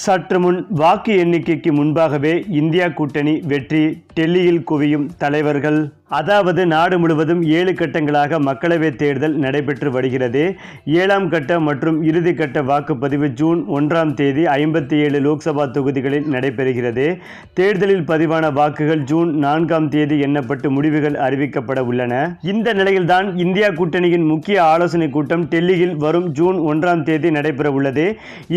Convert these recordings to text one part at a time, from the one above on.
சற்று முன் வாக்கு எண்ணிக்கைக்கு முன்பாகவே இந்தியா கூட்டணி வெற்றி டெல்லியில் குவியும் தலைவர்கள். அதாவது நாடு முழுவதும் ஏழு கட்டங்களாக மக்களவைத் தேர்தல் நடைபெற்று வருகிறது. ஏழாம் கட்ட மற்றும் இறுதி கட்ட வாக்குப்பதிவு ஜூன் ஒன்றாம் தேதி ஐம்பத்தி ஏழு லோக்சபா தொகுதிகளில் நடைபெறுகிறது. தேர்தலில் பதிவான வாக்குகள் ஜூன் நான்காம் தேதி எண்ணப்பட்டு முடிவுகள் அறிவிக்கப்பட உள்ளன. இந்த நிலையில்தான் இந்தியா கூட்டணியின் முக்கிய ஆலோசனை கூட்டம் டெல்லியில் வரும் ஜூன் ஒன்றாம் தேதி நடைபெற உள்ளது.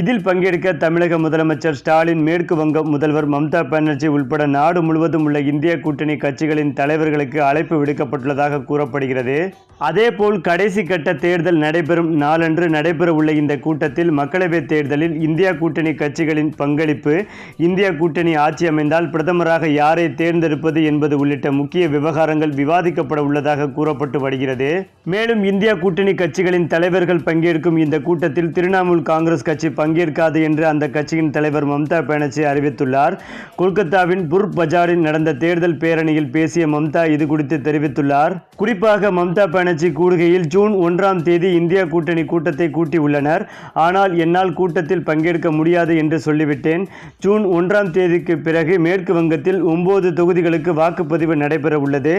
இதில் பங்கேற்க தமிழக முதலமைச்சர் ஸ்டாலின் மேற்கு வங்க முதல்வர் மம்தா பானர்ஜி உள்பட நாடு முழுவதும் உள்ள இந்திய கூட்டணி கட்சிகளின் தலைவர்களுக்கு அழைப்பு விடுக்கப்பட்டுள்ளதாக கூறப்படுகிறது. அதேபோல் கடைசி கட்ட தேர்தல் நடைபெறும் நாளன்று நடைபெறவுள்ள இந்த கூட்டத்தில் மக்களவைத் தேர்தலில் இந்தியா கூட்டணி கட்சிகளின் பங்களிப்பு இந்தியா கூட்டணி ஆட்சி அமைந்தால் பிரதமராக யாரை தேர்ந்தெடுப்பது என்பது உள்ளிட்ட முக்கிய விவகாரங்கள் விவாதிக்கப்பட உள்ளதாக கூறப்பட்டு வருகிறது. மேலும் இந்தியா கூட்டணி கட்சிகளின் தலைவர்கள் பங்கேற்கும் இந்த கூட்டத்தில் திரிணாமுல் காங்கிரஸ் கட்சி பங்கேற்காது என்று அந்த கட்சியின் தலைவர் மம்தா பானர்ஜி அறிவித்துள்ளார். கொல்கத்தாவின் புர் பஜாரில் நடந்த தேர்தல் பேரணியில் பேசிய மம்தா இது குறித்து தெரிவித்துள்ளார். குறிப்பாக மம்தா பானர்ஜி கூறுகையில் ஜூன் ஒன்றாம் தேதி இந்தியா கூட்டணி கூட்டத்தை கூட்டியுள்ளனர் ஆனால் என்னால் கூட்டத்தில் பங்கேற்க முடியாது என்று சொல்லிவிட்டேன். ஜூன் ஒன்றாம் தேதிக்கு பிறகு மேற்கு வங்கத்தில் ஒன்பது தொகுதிகளுக்கு வாக்குப்பதிவு நடைபெற உள்ளது.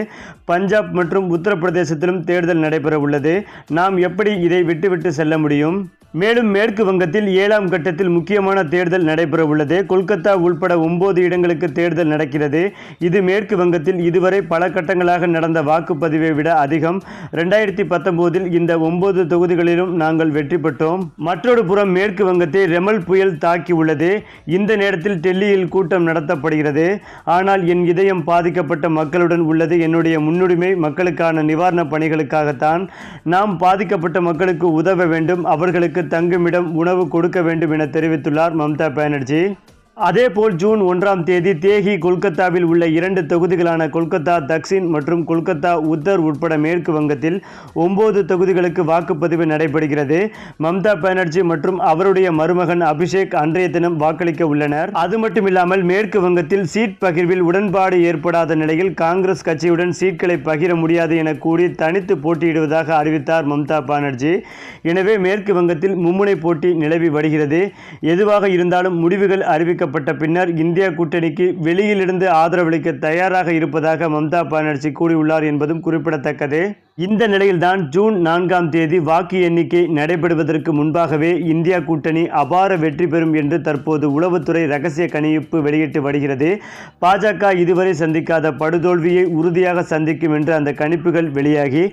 பஞ்சாப் மற்றும் உத்தரப்பிரதேசத்திலும் தேர்தல் நடைபெற உள்ளது. நாம் எப்படி இதை விட்டுவிட்டு செல்ல முடியும்? மேலும் மேற்கு வங்கத்தில் ஏழாம் கட்டத்தில் முக்கியமான தேர்தல் நடைபெற உள்ளது கொல்கத்தா உள்பட ஒன்பது இடங்களுக்கு தேர்தல் நடக்கிறது. இது மேற்கு வங்கத்தில் இதுவரை பல கட்டங்களாக நடந்த வாக்குப்பதிவை விட அதிகம். ரெண்டாயிரத்தி பத்தொம்போதில் இந்த ஒன்பது தொகுதிகளிலும் நாங்கள் வெற்றி பெற்றோம். மற்றொரு புறம் மேற்கு வங்கத்தை ரெமல் புயல் தாக்கி உள்ளது இந்த நேரத்தில் டெல்லியில் கூட்டம் நடத்தப்படுகிறது. ஆனால் என் இதயம் பாதிக்கப்பட்ட மக்களுடன் உள்ளது. என்னுடைய முன்னுரிமை மக்களுக்கான நிவாரண பணிகளுக்காகத்தான். நாம் பாதிக்கப்பட்ட மக்களுக்கு உதவ வேண்டும். அவர்களுக்கு தங்குமிடம் உணவு கொடுக்க வேண்டும் என தெரிவித்துள்ளார் மம்தா பானர்ஜி. அதேபோல் ஜூன் ஒன்றாம் தேதி தேகி கொல்கத்தாவில் உள்ள இரண்டு தொகுதிகளான கொல்கத்தா தக்ஷின் மற்றும் கொல்கத்தா உத்தர் உட்பட மேற்கு வங்கத்தில் ஒன்பது தொகுதிகளுக்கு வாக்குப்பதிவு நடைபெறுகிறது. மம்தா பானர்ஜி மற்றும் அவருடைய மருமகன் அபிஷேக் அன்றைய தினம் வாக்களிக்க உள்ளனர். அது மட்டுமில்லாமல் மேற்கு வங்கத்தில் சீட் பகிர்வில் உடன்பாடு ஏற்படாத நிலையில் காங்கிரஸ் கட்சியுடன் சீட்களை பகிர முடியாது என கூறி தனித்து போட்டியிடுவதாக அறிவித்தார் மம்தா பானர்ஜி. எனவே மேற்கு வங்கத்தில் மும்முனை போட்டி நிலவி வருகிறது. எதுவாக இருந்தாலும் முடிவுகள் அறிவிக்க அறிவிக்கப்பட்ட பின்னர் இந்தியா கூட்டணிக்கு வெளியிலிருந்து ஆதரவளிக்க தயாராக இருப்பதாக மம்தா பானர்ஜி கூறியுள்ளார் என்பதும் குறிப்பிடத்தக்கது. இந்த நிலையில்தான் ஜூன் நான்காம் தேதி வாக்கு எண்ணிக்கை நடைபெறுவதற்கு முன்பாகவே இந்தியா கூட்டணி அபார வெற்றி பெறும் என்று தற்போது உளவுத்துறை ரகசிய கணிப்பு வெளியிட்டு வருகிறது. பாஜக இதுவரை சந்திக்காத படுதோல்வியை உறுதியாக சந்திக்கும் என்று அந்த கணிப்புகள் வெளியாகி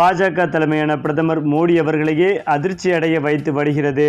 பாஜக தலைமையான பிரதமர் மோடி அவர்களையே அதிர்ச்சி அடைய வைத்து வருகிறது.